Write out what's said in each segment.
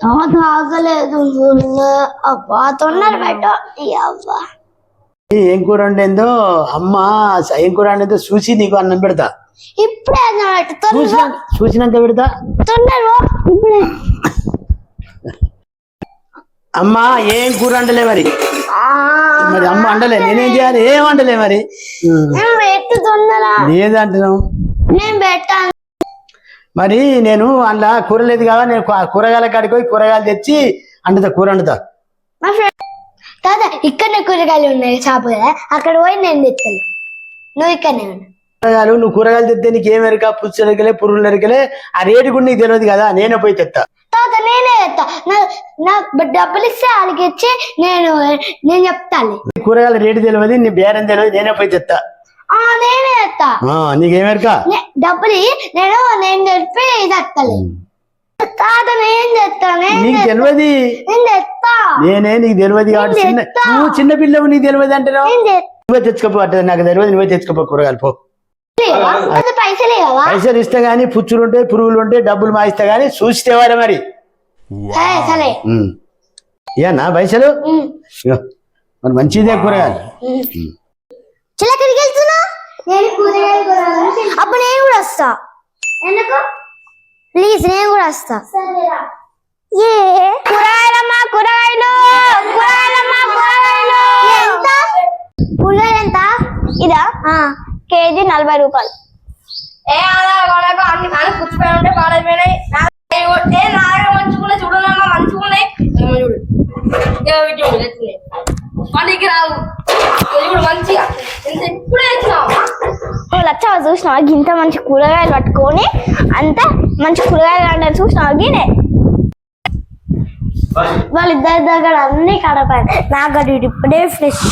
నాకు ఆగలేదు అబ్బా తొందర పెట్టు. అవ్వా. ఏం కూర వండేందో? అమ్మ ఏం కూర వండేందో చూసి నీకు అన్నం పెడతా. ఇప్పుడే చూసినాక పెడతా. ఇప్పుడే. అమ్మ ఏం కూర వండలే మరి? మరి అమ్మ వండలే. నేనేం చేయాలి? ఏం వండలే మరి? ఉం. నేను పెట్టు తొందర? ఏది అంటున్నావు నేను పెట్టాను. మరి నేను అందులో కూర లేదు కదా నేను కూరగాయల కాడికి పోయి కూరగాయలు తెచ్చి అండుతా కూర వండుతా. తాత ఇక్కడనే కూరగాయలు ఉన్నాయి షాపు కదా అక్కడ పోయి నేను తెస్తాను నువ్వు ఇక్కడనే కూరగాయలు నువ్వు కూరగాయలు తెస్తే నీకు ఏం ఎరక పుచ్చు ఎరకలే పురుగులు ఎరకలే ఆ రేటు కూడా నీకు తెలియదు కదా నేనే పోయి తెస్తా తాత నేనే తెస్తా నా డబ్బులు ఇస్తే వాళ్ళకి ఇచ్చి నేను నేను చెప్తాను. కూరగాయల రేటు తెలియదు నీ బేరం తెలియదు నేనే పోయి తెస్తా ఆ నేనే తెస్తా ఆ, నీకేం ఎరక? నే- డబ్బులు నేను నేను చెప్పి తెస్తాను తాత నేను నీకు తెస్తా. తెలియదు? నేను నీకు తెలియదు కాబట్టి. నువ్వు చిన్న పిల్లవు నీకు తెలియదు తెస్తా నువ్వే తెచ్చుకోపో అంటే నాకు తెలియదు నువ్వే తెచ్చుకోపో కూరగాయలు పో. పైసలే ఇస్తే గానీ పుచ్చులు ఉంటాయి పురుగులు ఉంటాయి డబ్బులు మాయిస్తే గానీ చూసి తేవాలి మరి. ఏనా పైసలు? మరి మంచిదే కూరగాయలు. నేను కూరగాయలు అప్పుడు నేను కూడా వస్తా. ఎందుకు? ప్లీజ్ నేను కూడా వస్తా. ఏ? కూరగాయలమ్మా కూరగాయలు కూరగాయలమ్మా కూరగాయలు. ఎంత? కూరగాయలు ఎంత? ఇదా? కేజీ నలభై రూపాయలు. ఏ అలా కొనకు అన్ని కానీ పుచ్చిపోయి ఉంటే పాడైపోయినాయి నా- ఏ నాగా మంచుకున్నాయి చూడనమ్మా మంచుకున్నాయి చూడు చూడు. రావు. చూడు ఎత్తున్నావా ఓ లచ్చ చూసినావా గింత మంచి కూరగాయలు పట్టుకొని అంత మంచి కూరగాయలు అంటే చూసినావా గినే వాళ్ళిద్దరి దగ్గర అన్ని కడపాయి నాకు అది ఇప్పుడే ఫ్రెష్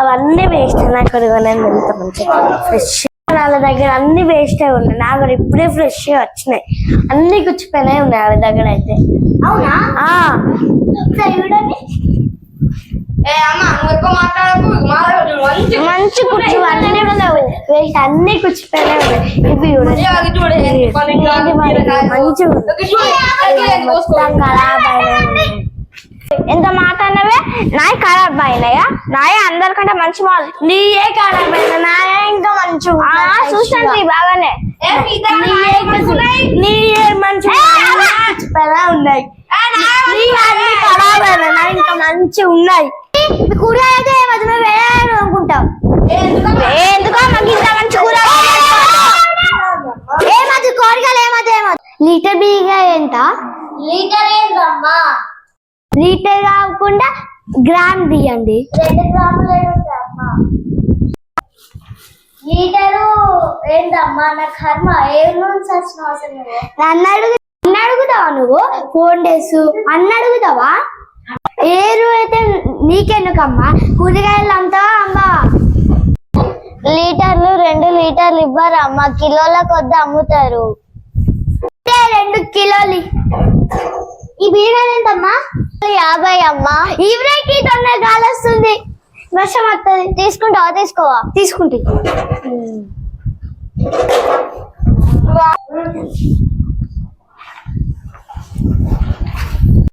అవన్నీ వేస్ట్ నాకు ఎంత మంచి ఫ్రెష్ వాళ్ళ దగ్గర అన్ని వేస్ట్ ఉన్నాయి. నాకు ఇప్పుడే ఫ్రెష్ వచ్చినాయి. అన్ని కూర్చిపోయినాయి ఉన్నాయి వాళ్ళ దగ్గర అయితే. అవునా? మంచి కుర్చీ అన్ని వేస్ట్. అన్ని ఉన్నాయి ఇవి మంచిగా అయినాయి. ఎంత మాట అన్నవే? నాయ ఖరాబ్ అయినాయా? నాయ అందరికంటే మంచి వాళ్ళు నీయే ఖరాబ్ అయినా నాయ ఇంకా మంచి చూసాను బాగానే? నీయే మంచి ఉన్నాయి. ఖరాబ్ అయినా నా ఇంకా మంచి ఉన్నాయి కూర అయితే మధ్య వేయాలి అనుకుంటాం ఏ ఎందుకమ్మా? ఎందుకో మాకు ఇంత మంచి కూర ఏమది కూరగాయలు ఏమది ఏమది లీటర్ బియ్య ఎంత? లీటర్ ఏంటమ్మా లీటర్ కాకుండా గ్రామ్ తీయండి. రెండు గ్రాములు ఏంటమ్మా లీటరు ఏంటమ్మా నా కర్మ. ఏ నుంచి వచ్చిన నన్ను అడుగు నన్ను అడుగుతావా నువ్వు? ఫోన్ డేస్ అన్న అడుగుతావా? ఏరు అయితే నీకెందుకమ్మా? కూరగాయలు అమ్ముతావా అమ్మా లీటర్లు రెండు లీటర్లు ఇవ్వరు అమ్మ కిలోల కొద్ది అమ్ముతారు. రెండు కిలోలు. ఈ బీరకాయలు ఎంతమ్మా? యాభై అమ్మా. ఈవిడకి తొందర గాలి వస్తుంది. వర్షం వస్తుంది. తీసుకుంటావా? తీసుకోవా? తీసుకుంటే.